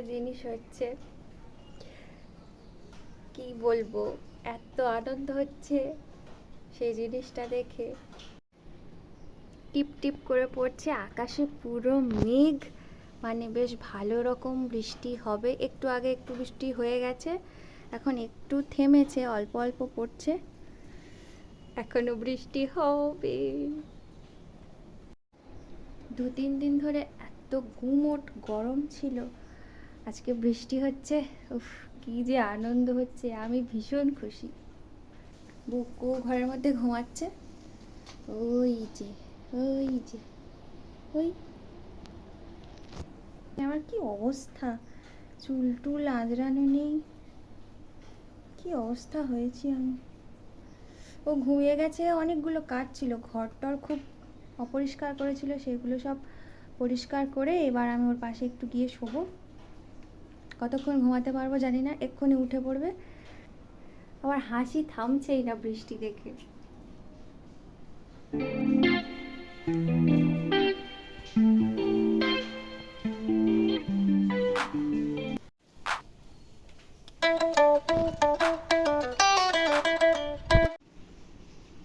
হচ্ছে, কি বলব, এত আনন্দ হচ্ছে সেই জিনিসটা দেখে। টিপ টিপ করে পড়ছে, আকাশে পুরো মেঘ মানে বেশ ভালো রকম বৃষ্টি হবে। একটু আগে একটু বৃষ্টি হয়ে গেছে, এখন একটু থেমেছে, অল্প অল্প পড়ছে। এখনও বৃষ্টি হবে। দু তিন দিন ধরে এত গুমোট গরম ছিল আজকে বৃষ্টি হচ্ছে, উফ, কি যে আনন্দ হচ্ছে, আমি ভীষণ খুশি। বুকু ঘরের মধ্যে ঘুমাচ্ছে। ওই যে ওই যে, ওই। আমার কি অবস্থা? চুল টুল আঁচড়ানো নেই। কি অবস্থা হয়েছি আমি? ও ঘুমিয়ে গেছে, অনেকগুলো কাজ ছিল। ঘরটর খুব অপরিষ্কার করেছিল, সেগুলো সব পরিষ্কার করে এবার আমি ওর পাশে একটু গিয়ে শোবো। কতক্ষণ ঘুমাতে পারব জানি না, এক্ষুনি উঠে পড়বে। আবার হাসি থামছেই না বৃষ্টি দেখে।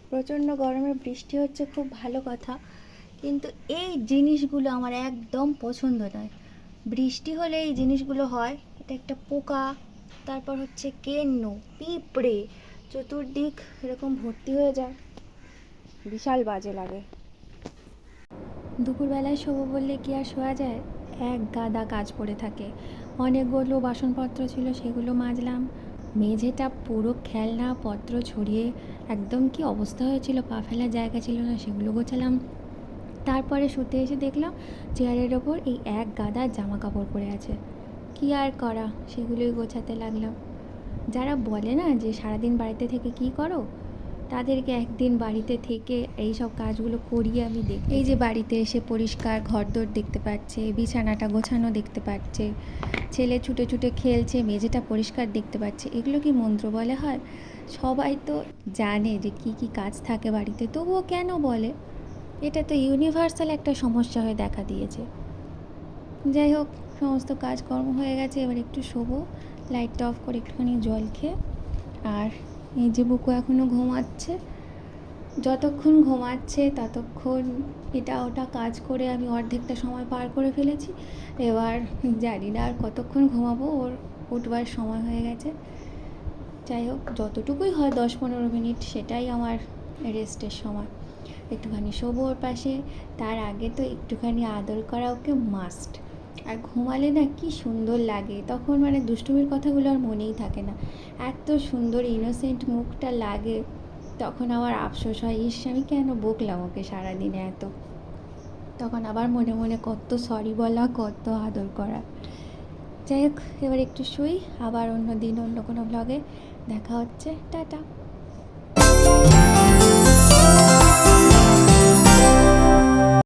প্রচণ্ড গরমে বৃষ্টি হচ্ছে, খুব ভালো কথা। কিন্তু এই জিনিসগুলো আমার একদম পছন্দ নয়। বৃষ্টি হলে এই জিনিসগুলো হয়। এটা একটা পোকা, তারপর হচ্ছে কেন্ন, পিঁপড়ে, চতুর্দিক এরকম ভর্তি হয়ে যায়। বিশাল বাজে লাগে। দুপুরবেলায় শোবো বললে কি আর শোয়া যায়? এক গাদা কাজ পড়ে থাকে। অনেকগুলো বাসনপত্র ছিল, সেগুলো মাজলাম। মেঝেটা পুরো খেলনা, পত্র ছড়িয়ে একদম কি অবস্থা হয়েছিল, পা ফেলার জায়গা ছিল না, সেগুলো গোছালাম। তারপরে শুতে এসে দেখলাম চেয়ারের ওপর এই এক গাদা জামা কাপড় পরে আছে। কি আর করা? সেগুলোই গোছাতে লাগলাম। যারা বলে না যে সারাদিন বাড়িতে থেকে কি করো? তাদেরকে একদিন বাড়িতে থেকে এই সব কাজগুলো করিয়ে আমি দেখি। এই যে বাড়িতে এসে পরিষ্কার ঘরদোর দেখতে পাচ্ছে, বিছানাটা গোছানো দেখতে পাচ্ছে, ছেলে ছুটে ছুটে খেলছে, মেঝেটা পরিষ্কার দেখতে পাচ্ছে, এগুলো কি মন্ত্র বলে হয়? সবাই তো জানে যে কি কি কাজ থাকে বাড়িতে, তবুও কেন বলে? এটা তো ইউনিভার্সাল একটা সমস্যা হয়ে দেখা দিয়েছে। যাই হোক, সমস্ত কাজকর্ম হয়ে গেছে, এবার একটু শোবো লাইটটা অফ করে একটুখানি জল খেয়ে, আর এই যে বুকু এখনও ঘুমাচ্ছে, যতক্ষণ ঘুমাচ্ছে ততক্ষণ এটা ওটা কাজ করে আমি অর্ধেকটা সময় পার করে ফেলেছি, এবার জানি না আর কতক্ষণ ঘুমাবো, ওর উঠবার সময় হয়ে গেছে। যাই হোক, যতটুকুই হয় দশ পনেরো মিনিট, সেটাই আমার রেস্টের সময়। একটুখানি শোবো ওর পাশে। তার আগে তো একটুখানি আদর করা ওকে মাস্ট আর ঘুমালে না কি সুন্দর লাগে। তখন মানে দুষ্টুমির কথাগুলো আর মনেই থাকে না। এত সুন্দর ইনোসেন্ট মুখটা লাগে। তখন আবার আফসোস হয়, ইস, আমি কেন বকলাম ওকে সারাদিনে এত? তখন আবার মনে মনে কত সরি বলা, কত আদর করা। যাই হোক, এবার একটু শুই। আবার অন্য দিন অন্য কোনো ব্লগে দেখা হচ্ছে। টাটা।